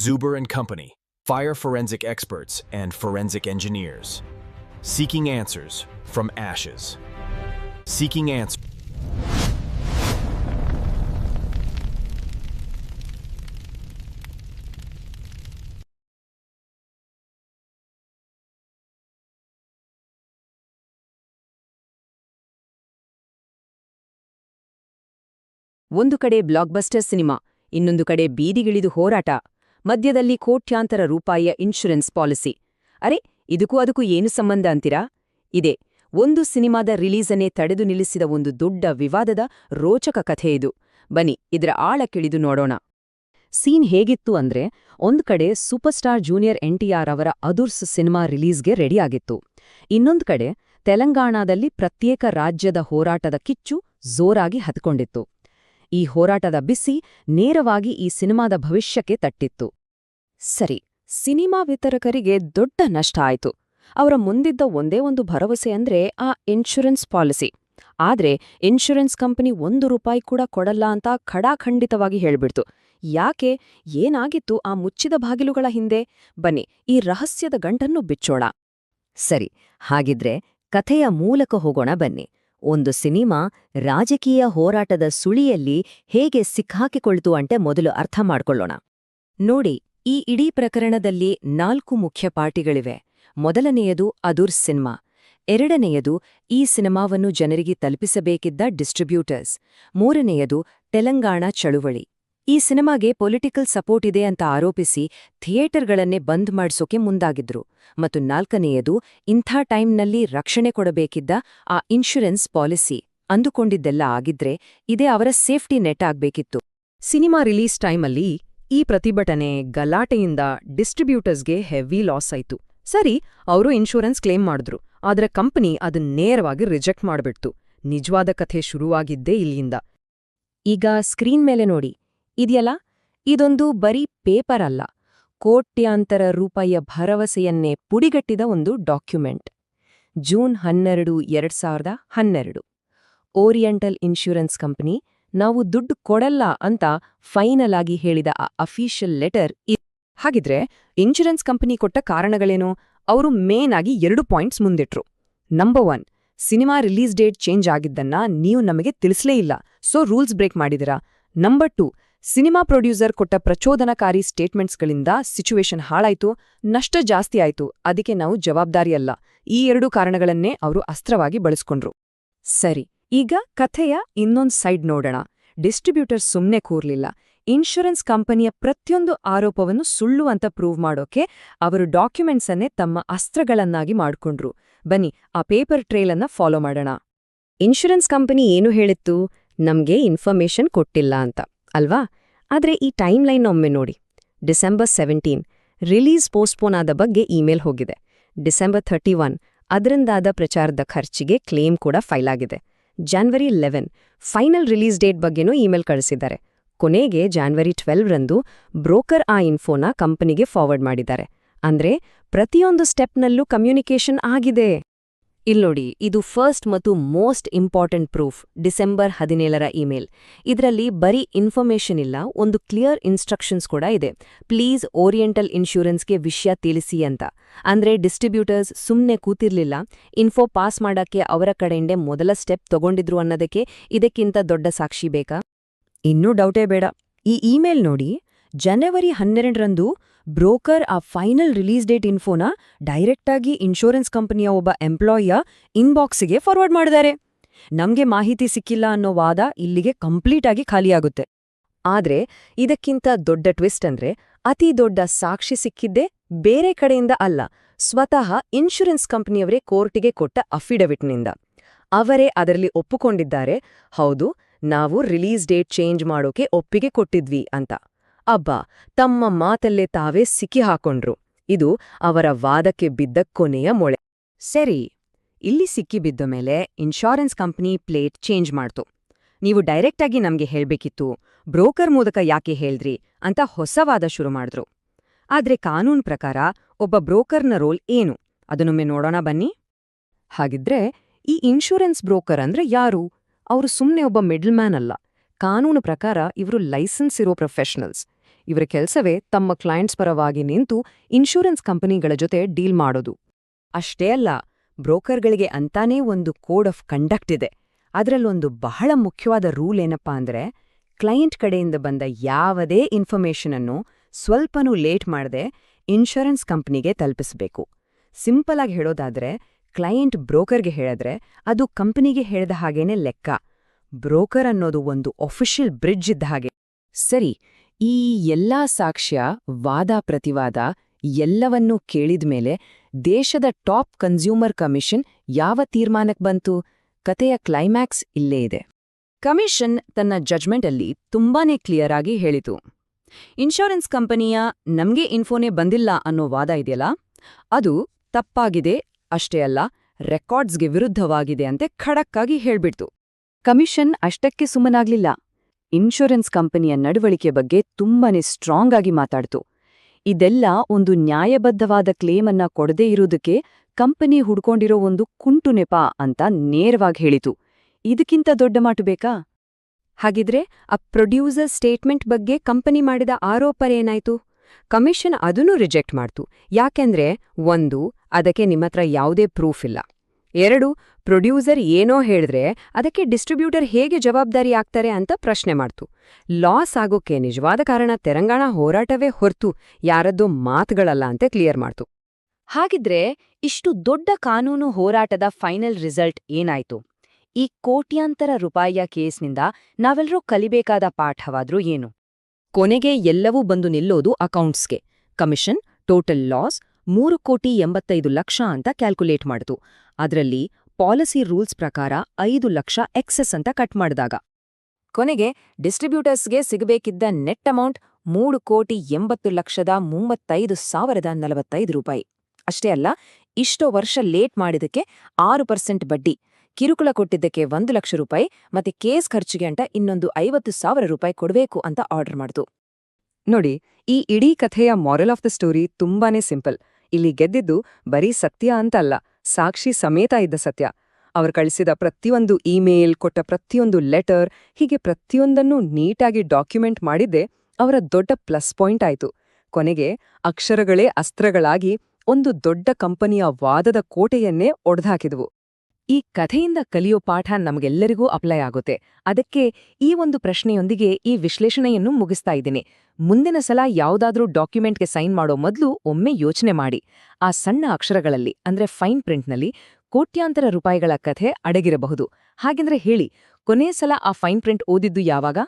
Zuber and Company, fire forensic experts and forensic engineers. Seeking answers from ashes. Seeking answers. ಒಂದು ಕಡೆ blockbuster cinema ಇನ್ನೊಂದು ಕಡೆ ಬೀದಿಗಿಳಿದು ಹೋರಾಟ ಮಧ್ಯದಲ್ಲಿ ಕೋಟ್ಯಾಂತರ ರೂಪಾಯಿಯ ಇನ್ಶೂರೆನ್ಸ್ ಪಾಲಿಸಿ. ಅರೆ, ಇದಕ್ಕೂ ಅದಕ್ಕೂ ಏನು ಸಂಬಂಧ ಅಂತೀರಾ? ಇದೆ, ಒಂದು ಸಿನಿಮಾದ ರಿಲೀಸನ್ನೇ ತಡೆದು ನಿಲ್ಲಿಸಿದ ಒಂದು ದೊಡ್ಡ ವಿವಾದದ ರೋಚಕ ಕಥೆ ಇದು. ಬನ್ನಿ, ಇದರ ಆಳ ಕಿಳಿದು ನೋಡೋಣ. ಸೀನ್ ಹೇಗಿತ್ತು ಅಂದ್ರೆ, ಒಂದ್ ಕಡೆ ಸೂಪರ್ ಸ್ಟಾರ್ ಜೂನಿಯರ್ ಎನ್ಟಿಆರ್ ಅವರ ಅದುರ್ಸ್ ಸಿನಿಮಾ ರಿಲೀಸ್ಗೆ ರೆಡಿಯಾಗಿತ್ತು ಇನ್ನೊಂದ್ ಕಡೆ, ತೆಲಂಗಾಣದಲ್ಲಿ ಪ್ರತ್ಯೇಕ ರಾಜ್ಯದ ಹೋರಾಟದ ಕಿಚ್ಚು ಜೋರಾಗಿ ಹತ್ಕೊಂಡಿತ್ತು. ಈ ಹೋರಾಟದ ಬಿಸಿ ನೇರವಾಗಿ ಈ ಸಿನಿಮಾದ ಭವಿಷ್ಯಕ್ಕೆ ತಟ್ಟಿತ್ತು. ಸರಿ, ಸಿನಿಮಾ ವಿತರಕರಿಗೆ ದೊಡ್ಡ ನಷ್ಟ ಆಯಿತು. ಅವರ ಮುಂದಿದ್ದ ಒಂದೇ ಒಂದು ಭರವಸೆ ಅಂದ್ರೆ ಆ ಇನ್ಶೂರೆನ್ಸ್ ಪಾಲಿಸಿ. ಆದ್ರೆ ಇನ್ಶೂರೆನ್ಸ್ ಕಂಪನಿ ಒಂದು ರೂಪಾಯಿ ಕೂಡ ಕೊಡಲ್ಲ ಅಂತ ಖಡಾಖಂಡಿತವಾಗಿ ಹೇಳ್ಬಿಡ್ತು. ಯಾಕೆ? ಏನಾಗಿತ್ತು ಆ ಮುಚ್ಚಿದ ಬಾಗಿಲುಗಳ ಹಿಂದೆ? ಬನ್ನಿ, ಈ ರಹಸ್ಯದ ಗಂಟನ್ನು ಬಿಚ್ಚೋಣ. ಸರಿ, ಹಾಗಿದ್ರೆ ಕಥೆಯ ಮೂಲಕ ಹೋಗೋಣ ಬನ್ನಿ. ಒಂದು ಸಿನಿಮಾ ರಾಜಕೀಯ ಹೋರಾಟದ ಸುಳಿಯಲ್ಲಿ ಹೇಗೆ ಸಿಕ್ಕಾಕಿಕೊಳ್ತು ಅಂತೆ ಮೊದಲು ಅರ್ಥ ಮಾಡ್ಕೊಳ್ಳೋಣ. ನೋಡಿ, ಈ ಇಡೀ ಪ್ರಕರಣದಲ್ಲಿ ನಾಲ್ಕು ಮುಖ್ಯ ಪಾರ್ಟಿಗಳಿವೆ. ಮೊದಲನೆಯದು ಅದುರ್ ಸಿನಿಮಾ. ಎರಡನೆಯದು ಈ ಸಿನಿಮಾವನ್ನು ಜನರಿಗೆ ತಲುಪಿಸಬೇಕಿದ್ದ ಡಿಸ್ಟ್ರಿಬ್ಯೂಟರ್ಸ್. ಮೂರನೆಯದು ತೆಲಂಗಾಣ ಚಳುವಳಿ. ಈ ಸಿನಿಮಾಗೆ ಪೊಲಿಟಿಕಲ್ ಸಪೋರ್ಟ್ ಇದೆ ಅಂತ ಆರೋಪಿಸಿ ಥಿಯೇಟರ್ಗಳನ್ನೇ ಬಂದ್ ಮಾಡಿಸೋಕೆ ಮುಂದಾಗಿದ್ರು. ಮತ್ತು ನಾಲ್ಕನೆಯದು, ಇಂಥ ಟೈಮ್ನಲ್ಲಿ ರಕ್ಷಣೆ ಕೊಡಬೇಕಿದ್ದ ಆ ಇನ್ಶೂರೆನ್ಸ್ ಪಾಲಿಸಿ ಅಂದುಕೊಂಡಿದ್ದೆಲ್ಲ ಆಗಿದ್ರೆ ಇದೇ ಅವರ ಸೇಫ್ಟಿ ನೆಟ್ ಆಗ್ಬೇಕಿತ್ತು. ಸಿನಿಮಾ ರಿಲೀಸ್ ಟೈಮಲ್ಲಿ ಈ ಪ್ರತಿಭಟನೆ ಗಲಾಟೆಯಿಂದ ಡಿಸ್ಟ್ರಿಬ್ಯೂಟರ್ಸ್ಗೆ ಹೆವಿ ಲಾಸ್ ಆಯ್ತು. ಸರಿ, ಅವರು ಇನ್ಶೂರೆನ್ಸ್ ಕ್ಲೇಮ್ ಮಾಡಿದ್ರು, ಆದರೆ ಕಂಪನಿ ಅದನ್ನ ನೇರವಾಗಿ ರಿಜೆಕ್ಟ್ ಮಾಡ್ಬಿಡ್ತು. ನಿಜವಾದ ಕಥೆ ಶುರುವಾಗಿದ್ದೇ ಇಲ್ಲಿಂದ. ಈಗ ಸ್ಕ್ರೀನ್ ಮೇಲೆ ನೋಡಿ. ಇದೆಯಲ್ಲ? ಇದೊಂದು ಬರೀ ಪೇಪರ್ ಅಲ್ಲ, ಕೋಟ್ಯಾಂತರ ರೂಪಾಯಿಯ ಭರವಸೆಯನ್ನೇ ಪುಡಿಗಟ್ಟಿದ ಒಂದು ಡಾಕ್ಯುಮೆಂಟ್. ಜೂನ್ ಹನ್ನೆರಡು, ಎರಡ್ ಸಾವಿರದ ಹನ್ನೆರಡು. ಓರಿಯೆಂಟಲ್ ಇನ್ಶೂರೆನ್ಸ್ ಕಂಪನಿ, ನಾವು ದುಡ್ಡು ಕೊಡಲ್ಲ ಅಂತ ಫೈನಲ್ ಆಗಿ ಹೇಳಿದ ಆ ಅಫೀಷಿಯಲ್ ಲೆಟರ್ ಹಾಗಿದ್ರೆ, ಇನ್ಶೂರೆನ್ಸ್ ಕಂಪನಿ ಕೊಟ್ಟ ಕಾರಣಗಳೇನು? ಅವರು ಮೇನ್ ಆಗಿ ಎರಡು points ಮುಂದಿಟ್ರು. Number one, cinema release date change ಆಗಿದ್ದನ್ನ ನೀವು ನಮಗೆ ತಿಳಿಸಲೇ ಇಲ್ಲ, ಸೊ ರೂಲ್ಸ್ ಬ್ರೇಕ್ ಮಾಡಿದಿರಾ? ನಂಬರ್ ಟು ಸಿನಿಮಾ ಪ್ರೊಡ್ಯೂಸರ್ ಕೊಟ್ಟ ಪ್ರಚೋದನಕಾರಿ ಸ್ಟೇಟ್ಮೆಂಟ್ಸ್ಗಳಿಂದ ಸಿಚುವೇಶನ್ ಹಾಳಾಯ್ತು, ನಷ್ಟ ಜಾಸ್ತಿ ಆಯ್ತು, ಅದಕ್ಕೆ ನಾವು ಜವಾಬ್ದಾರಿಯಲ್ಲ. ಈ ಎರಡು ಕಾರಣಗಳನ್ನೇ ಅವರು ಅಸ್ತ್ರವಾಗಿ ಬಳಸ್ಕೊಂಡ್ರು. ಸರಿ, ಈಗ ಕಥೆಯ ಇನ್ನೊಂದ್ ಸೈಡ್ ನೋಡೋಣ. ಡಿಸ್ಟ್ರಿಬ್ಯೂಟರ್ ಸುಮ್ನೆ ಕೂರ್ಲಿಲ್ಲ. ಇನ್ಶೂರೆನ್ಸ್ ಕಂಪನಿಯ ಪ್ರತಿಯೊಂದು ಆರೋಪವನ್ನು ಸುಳ್ಳು ಅಂತ ಪ್ರೂವ್ ಮಾಡೋಕೆ ಅವರು ಡಾಕ್ಯುಮೆಂಟ್ಸ್ ಅನ್ನೇ ತಮ್ಮ ಅಸ್ತ್ರಗಳನ್ನಾಗಿ ಮಾಡ್ಕೊಂಡ್ರು. ಬನ್ನಿ, ಆ ಪೇಪರ್ ಟ್ರೇಲನ್ನ ಫಾಲೋ ಮಾಡೋಣ. ಇನ್ಶೂರೆನ್ಸ್ ಕಂಪನಿ ಏನು ಹೇಳಿತ್ತು? ನಮ್ಗೆ ಇನ್ಫಾರ್ಮೇಷನ್ ಕೊಟ್ಟಿಲ್ಲ ಅಂತ. ಅಲ್ವಾ? ಆದ್ರೆ ಈ ಟೈಮ್ ಲೈನ್ ಒಮ್ಮೆ ನೋಡಿ. ಡಿಸೆಂಬರ್ ಸೆವೆಂಟೀನ್, ರಿಲೀಸ್ ಪೋಸ್ಟ್ಪೋನ್ ಆದ ಬಗ್ಗೆ ಇಮೇಲ್ ಹೋಗಿದೆ. ಡಿಸೆಂಬರ್ ಥರ್ಟಿ ಒನ್, ಅದರಿಂದಾದ ಪ್ರಚಾರದ ಖರ್ಚಿಗೆ ಕ್ಲೇಮ್ ಕೂಡ ಫೈಲ್ ಆಗಿದೆ. January eleven, final release date ಬಗ್ಗೆನೂ ಇಮೇಲ್ ಕಳಿಸಿದ್ದಾರೆ. ಕೊನೆಗೆ ಜಾನ್ವರಿ ಟ್ವೆಲ್ವ್ರಂದು ಬ್ರೋಕರ್ ಆ ಇನ್ಫೋನ ಕಂಪನಿಗೆ ಫಾರ್ವರ್ಡ್ ಮಾಡಿದ್ದಾರೆ. ಅಂದ್ರೆ ಪ್ರತಿಯೊಂದು ಸ್ಟೆಪ್ನಲ್ಲೂ ಕಮ್ಯುನಿಕೇಷನ್ ಆಗಿದೆ. ಇಲ್ನೋಡಿ ಇದು ಫಸ್ಟ್ ಮತ್ತು ಮೋಸ್ಟ್ ಇಂಪಾರ್ಟೆಂಟ್ ಪ್ರೂಫ್ ಡಿಸೆಂಬರ್ ಹದಿನೇಳರ ಇಮೇಲ್ ಇದರಲ್ಲಿ ಬರೀ ಇನ್ಫಾರ್ಮೇಷನ್ ಇಲ್ಲ, ಒಂದು ಕ್ಲಿಯರ್ ಇನ್ಸ್ಟ್ರಕ್ಷನ್ಸ್ ಕೂಡ ಇದೆ. ಪ್ಲೀಸ್ ಓರಿಯೆಂಟಲ್ ಇನ್ಶೂರೆನ್ಸ್ಗೆ ವಿಷಯ ತಿಳಿಸಿ ಅಂತ. ಅಂದ್ರೆ ಡಿಸ್ಟ್ರಿಬ್ಯೂಟರ್ಸ್ ಸುಮ್ಮನೆ ಕೂತಿರ್ಲಿಲ್ಲ ಇನ್ಫೋ ಪಾಸ್ ಮಾಡಕ್ಕೆ ಅವರ ಕಡೆಯಿಂದ ಮೊದಲ ಸ್ಟೆಪ್ ತಗೊಂಡಿದ್ರು ಅನ್ನೋದಕ್ಕೆ ಇದಕ್ಕಿಂತ ದೊಡ್ಡ ಸಾಕ್ಷಿ ಬೇಕಾ? ಇನ್ನೂ ಡೌಟೇ ಬೇಡ. ಈ ಇಮೇಲ್ ನೋಡಿ ಜನವರಿ ಹನ್ನೆರಡರಂದು ಬ್ರೋಕರ್ ಆ ಫೈನಲ್ ರಿಲೀಸ್ ಡೇಟ್ ಇನ್ಫೋನ ಡೈರೆಕ್ಟಾಗಿ ಇನ್ಶೂರೆನ್ಸ್ ಕಂಪನಿಯ ಒಬ್ಬ ಎಂಪ್ಲಾಯಿಯ ಇನ್ಬಾಕ್ಸಿಗೆ ಫಾರ್ವರ್ಡ್ ಮಾಡಿದ್ದಾರೆ. ನಮಗೆ ಮಾಹಿತಿ ಸಿಕ್ಕಿಲ್ಲ ಅನ್ನೋ ವಾದ ಇಲ್ಲಿಗೆ ಕಂಪ್ಲೀಟ್ ಆಗಿ ಖಾಲಿಯಾಗುತ್ತೆ. ಆದ್ರೆ ಇದಕ್ಕಿಂತ ದೊಡ್ಡ ಟ್ವಿಸ್ಟ್ ಅಂದ್ರೆ ಅತಿ ದೊಡ್ಡ ಸಾಕ್ಷಿ ಸಿಕ್ಕಿದ್ದೇ ಬೇರೆ ಕಡೆಯಿಂದ ಅಲ್ಲ, ಸ್ವತಃ ಇನ್ಶೂರೆನ್ಸ್ ಕಂಪನಿಯವರೇ ಕೋರ್ಟಿಗೆ ಕೊಟ್ಟ ಅಫಿಡವಿಟ್ನಿಂದ. ಅವರೇ ಅದರಲ್ಲಿ ಒಪ್ಪಿಕೊಂಡಿದ್ದಾರೆ, ಹೌದು, ನಾವು ರಿಲೀಸ್ ಡೇಟ್ ಚೇಂಜ್ ಮಾಡೋಕೆ ಒಪ್ಪಿಗೆ ಕೊಟ್ಟಿದ್ವಿ ಅಂತ. ಅಬ್ಬಾ, ತಮ್ಮ ಮಾತಲ್ಲೇ ತಾವೇ ಸಿಕ್ಕಿ ಹಾಕೊಂಡ್ರು. ಇದು ಅವರ ವಾದಕ್ಕೆ ಬಿದ್ದ ಕೊನೆಯ ಮೊಳೆ. ಸರಿ, ಇಲ್ಲಿ ಸಿಕ್ಕಿಬಿದ್ದ ಮೇಲೆ ಇನ್ಶೂರೆನ್ಸ್ ಕಂಪನಿ ಪ್ಲೇಟ್ ಚೇಂಜ್ ಮಾಡ್ತು. ನೀವು ಡೈರೆಕ್ಟಾಗಿ ನಮ್ಗೆ ಹೇಳ್ಬೇಕಿತ್ತು, ಬ್ರೋಕರ್ ಮೂಲಕ ಯಾಕೆ ಹೇಳ್ದ್ರಿ ಅಂತ ಹೊಸವಾದ ಶುರು ಮಾಡಿದ್ರು. ಆದ್ರೆ ಕಾನೂನು ಪ್ರಕಾರ ಒಬ್ಬ ಬ್ರೋಕರ್ನ ರೋಲ್ ಏನು? ಅದನ್ನೊಮ್ಮೆ ನೋಡೋಣ ಬನ್ನಿ. ಹಾಗಿದ್ರೆ ಈ ಇನ್ಶೂರೆನ್ಸ್ ಬ್ರೋಕರ್ ಅಂದ್ರೆ ಯಾರು? ಅವರು ಸುಮ್ಮನೆ ಒಬ್ಬ ಮಿಡ್ಲ್ ಮ್ಯಾನ್ ಅಲ್ಲ. ಕಾನೂನು ಪ್ರಕಾರ ಇವರು ಲೈಸೆನ್ಸ್ ಇರೋ ಪ್ರೊಫೆಷನಲ್ಸ್. ಇವರ ಕೆಲಸವೇ ತಮ್ಮ ಕ್ಲೈಂಟ್ಸ್ ಪರವಾಗಿ ನಿಂತು ಇನ್ಶೂರೆನ್ಸ್ ಕಂಪನಿಗಳ ಜೊತೆ ಡೀಲ್ ಮಾಡೋದು. ಅಷ್ಟೇ ಅಲ್ಲ, ಬ್ರೋಕರ್ಗಳಿಗೆ ಅಂತಾನೇ ಒಂದು ಕೋಡ್ ಆಫ್ ಕಂಡಕ್ಟ್ ಇದೆ. ಅದರಲ್ಲೊಂದು ಬಹಳ ಮುಖ್ಯವಾದ ರೂಲ್ ಏನಪ್ಪಾ ಅಂದ್ರೆ, ಕ್ಲೈಂಟ್ ಕಡೆಯಿಂದ ಬಂದ ಯಾವುದೇ ಇನ್ಫಾರ್ಮೇಷನ್ ಅನ್ನು ಸ್ವಲ್ಪನೂ ಲೇಟ್ ಮಾಡದೆ ಇನ್ಶೂರೆನ್ಸ್ ಕಂಪನಿಗೆ ತಲುಪಿಸಬೇಕು. ಸಿಂಪಲ್ ಆಗಿ ಹೇಳೋದಾದ್ರೆ, ಕ್ಲೈಂಟ್ ಬ್ರೋಕರ್ಗೆ ಹೇಳಿದ್ರೆ ಅದು ಕಂಪನಿಗೆ ಹೇಳಿದ ಹಾಗೇನೆ ಲೆಕ್ಕ. ಬ್ರೋಕರ್ ಅನ್ನೋದು ಒಂದು ಒಫಿಷಿಯಲ್ ಬ್ರಿಡ್ಜ್ ಇದ್ದ ಹಾಗೆ. ಸರಿ, ಈ ಎಲ್ಲಾ ಸಾಕ್ಷ್ಯ, ವಾದ, ಪ್ರತಿವಾದ ಎಲ್ಲವನ್ನೂ ಕೇಳಿದ್ಮೇಲೆ ದೇಶದ ಟಾಪ್ ಕನ್ಸ್ಯೂಮರ್ ಕಮಿಷನ್ ಯಾವ ತೀರ್ಮಾನಕ್ಕೆ ಬಂತು? ಕತೆಯ ಕ್ಲೈಮ್ಯಾಕ್ಸ್ ಇಲ್ಲೇ ಇದೆ. ಕಮಿಷನ್ ತನ್ನ ಜಜ್ಮೆಂಟಲ್ಲಿ ತುಂಬಾನೇ ಕ್ಲಿಯರ್ ಆಗಿ ಹೇಳಿತು. ಇನ್ಶೂರೆನ್ಸ್ ಕಂಪನಿಯ ನಮ್ಗೆ ಇನ್ಫೋನೇ ಬಂದಿಲ್ಲ ಅನ್ನೋ ವಾದ ಇದೆಯಲ್ಲ? ಅದು ತಪ್ಪಾಗಿದೆ ಅಷ್ಟೇ ಅಲ್ಲ ರೆಕಾರ್ಡ್ಸ್ಗೆ ವಿರುದ್ಧವಾಗಿದೆ ಅಂತೆ ಖಡಕ್ಕಾಗಿ ಹೇಳ್ಬಿಡ್ತು. ಕಮಿಷನ್ ಅಷ್ಟಕ್ಕೆ ಸುಮ್ಮನಾಗ್ಲಿಲ್ಲ. ಇನ್ಶೂರೆನ್ಸ್ ಕಂಪನಿಯ ನಡವಳಿಕೆ ಬಗ್ಗೆ ತುಂಬಾನೇ ಸ್ಟ್ರಾಂಗ್ ಆಗಿ ಮಾತಾಡ್ತು. ಇದೆಲ್ಲ ಒಂದು ನ್ಯಾಯಬದ್ಧವಾದ ಕ್ಲೇಮನ್ನ ಕೊಡದೇ ಇರುವುದಕ್ಕೆ ಕಂಪನಿ ಹುಡ್ಕೊಂಡಿರೋ ಒಂದು ಕುಂಟು ನೆಪ ಅಂತ ನೇರವಾಗಿ ಹೇಳಿತು. ಇದಕ್ಕಿಂತ ದೊಡ್ಡ ಮಾಟು ಬೇಕಾ? ಹಾಗಿದ್ರೆ ಆ ಪ್ರೊಡ್ಯೂಸರ್ ಸ್ಟೇಟ್ಮೆಂಟ್ ಬಗ್ಗೆ ಕಂಪನಿ ಮಾಡಿದ ಆರೋಪ ಏನಾಯ್ತು? ಕಮಿಷನ್ ಅದನ್ನೂ ರಿಜೆಕ್ಟ್ ಮಾಡ್ತು. ಯಾಕೆಂದ್ರೆ, ಒಂದು, ಅದಕ್ಕೆ ನಿಮ್ಮತ್ರ ಯಾವುದೇ ಪ್ರೂಫ್ ಇಲ್ಲ. ಎರಡು, ಪ್ರೊಡ್ಯೂಸರ್ ಏನೋ ಹೇಳಿದ್ರೆ ಅದಕ್ಕೆ ಡಿಸ್ಟ್ರಿಬ್ಯೂಟರ್ ಹೇಗೆ ಜವಾಬ್ದಾರಿ ಆಗ್ತಾರೆ ಅಂತ ಪ್ರಶ್ನೆ ಮಾಡ್ತು. ಲಾಸ್ ಆಗೋಕೆ ನಿಜವಾದ ಕಾರಣ ತೆಲಂಗಾಣ ಹೋರಾಟವೇ ಹೊರ್ತು ಯಾರದ್ದೋ ಮಾತುಗಳಲ್ಲ ಅಂತ ಕ್ಲಿಯರ್ ಮಾಡ್ತು. ಹಾಗಿದ್ರೆ ಇಷ್ಟು ದೊಡ್ಡ ಕಾನೂನು ಹೋರಾಟದ ಫೈನಲ್ ರಿಸಲ್ಟ್ ಏನಾಯ್ತು? ಈ ಕೋಟ್ಯಾಂತರ ರೂಪಾಯಿಯ ಕೇಸ್ನಿಂದ ನಾವೆಲ್ಲರೂ ಕಲಿಬೇಕಾದ ಪಾಠವಾದ್ರೂ ಏನು? ಕೊನೆಗೆ ಎಲ್ಲವೂ ಬಂದು ನಿಲ್ಲೋದು ಅಕೌಂಟ್ಸ್ಗೆ. ಕಮಿಷನ್, ಟೋಟಲ್ ಲಾಸ್ ಮೂರು ಕೋಟಿ ಎಂಬತ್ತೈದು ಲಕ್ಷ ಅಂತ ಕ್ಯಾಲ್ಕುಲೇಟ್ ಮಾಡಿತು. ಅದರಲ್ಲಿ ಪಾಲಿಸಿ ರೂಲ್ಸ್ ಪ್ರಕಾರ ಐದು ಲಕ್ಷ ಎಕ್ಸೆಸ್ ಅಂತ ಕಟ್ ಮಾಡಿದಾಗ. ಕೊನೆಗೆ ಡಿಸ್ಟ್ರಿಬ್ಯೂಟರ್ಸ್ಗೆ ಸಿಗಬೇಕಿದ್ದ ನೆಟ್ ಅಮೌಂಟ್ ಮೂರು ಕೋಟಿ ಎಂಬತ್ತು ಲಕ್ಷದ ಮೂವತ್ತೈದು ಸಾವಿರದ ನಲವತ್ತೈದು ರೂಪಾಯಿ. ಅಷ್ಟೇ ಅಲ್ಲ, ಇಷ್ಟೋ ವರ್ಷ ಲೇಟ್ ಮಾಡಿದಕ್ಕೆ ಆರು ಪರ್ಸೆಂಟ್ ಬಡ್ಡಿ, ಕಿರುಕುಳ ಕೊಟ್ಟಿದ್ದಕ್ಕೆ ಒಂದು ಲಕ್ಷ ರೂಪಾಯಿ ಮತ್ತೆ ಕೇಸ್ ಖರ್ಚಿಗೆ ಅಂತ ಇನ್ನೊಂದು ಐವತ್ತು ಸಾವಿರ ರೂಪಾಯಿ ಕೊಡಬೇಕು ಅಂತ ಆರ್ಡರ್ ಮಾಡಿತು. ನೋಡಿ, ಈ ಇಡೀ ಕಥೆಯ ಮಾರಲ್ ಆಫ್ ದ ಸ್ಟೋರಿ ತುಂಬಾನೇ ಸಿಂಪಲ್ ಇಲ್ಲಿ ಗೆದ್ದಿದ್ದು ಬರೀ ಸತ್ಯ ಅಂತಲ್ಲ, ಸಾಕ್ಷಿ ಸಮೇತ ಇದ್ದ ಸತ್ಯ. ಅವರು ಕಳಿಸಿದ ಪ್ರತಿಯೊಂದು ಇಮೇಲ್, ಕೊಟ್ಟ ಪ್ರತಿಯೊಂದು ಲೆಟರ್, ಹೀಗೆ ಪ್ರತಿಯೊಂದನ್ನು ನೀಟಾಗಿ ಡಾಕ್ಯುಮೆಂಟ್ ಮಾಡಿದ್ದೆ ಅವರ ದೊಡ್ಡ ಪ್ಲಸ್ ಪಾಯಿಂಟ್ ಆಯ್ತು. ಕೊನೆಗೆ ಅಕ್ಷರಗಳೇ ಅಸ್ತ್ರಗಳಾಗಿ ಒಂದು ದೊಡ್ಡ ಕಂಪನಿಯ ವಾದದ ಕೋಟೆಯನ್ನೇ ಒಡೆದಾಕಿದವು ಈ ಕಥೆಯಿಂದ ಕಲಿಯೋ ಪಾಠ ನಮಗೆಲ್ಲರಿಗೂ ಅಪ್ಲೈ ಆಗುತ್ತೆ. ಅದಕ್ಕೆ ಈ ಒಂದು ಪ್ರಶ್ನೆಯೊಂದಿಗೆ ಈ ವಿಶ್ಲೇಷಣೆಯನ್ನು ಮುಗಿಸ್ತಾ ಇದ್ದೀನಿ. ಮುಂದಿನ ಸಲ ಯಾವುದಾದ್ರೂ ಡಾಕ್ಯುಮೆಂಟ್ಗೆ ಸೈನ್ ಮಾಡೋ ಮೊದಲು ಒಮ್ಮೆ ಯೋಚನೆ ಮಾಡಿ. ಆ ಸಣ್ಣ ಅಕ್ಷರಗಳಲ್ಲಿ, ಅಂದ್ರೆ ಫೈನ್ ಪ್ರಿಂಟ್ನಲ್ಲಿ ಕೋಟ್ಯಾಂತರ ರೂಪಾಯಿಗಳ ಕಥೆ ಅಡಗಿರಬಹುದು. ಹಾಗೆಂದ್ರೆ ಹೇಳಿ, ಕೊನೆಯ ಸಲ ಆ ಫೈನ್ ಪ್ರಿಂಟ್ ಓದಿದ್ದು ಯಾವಾಗ?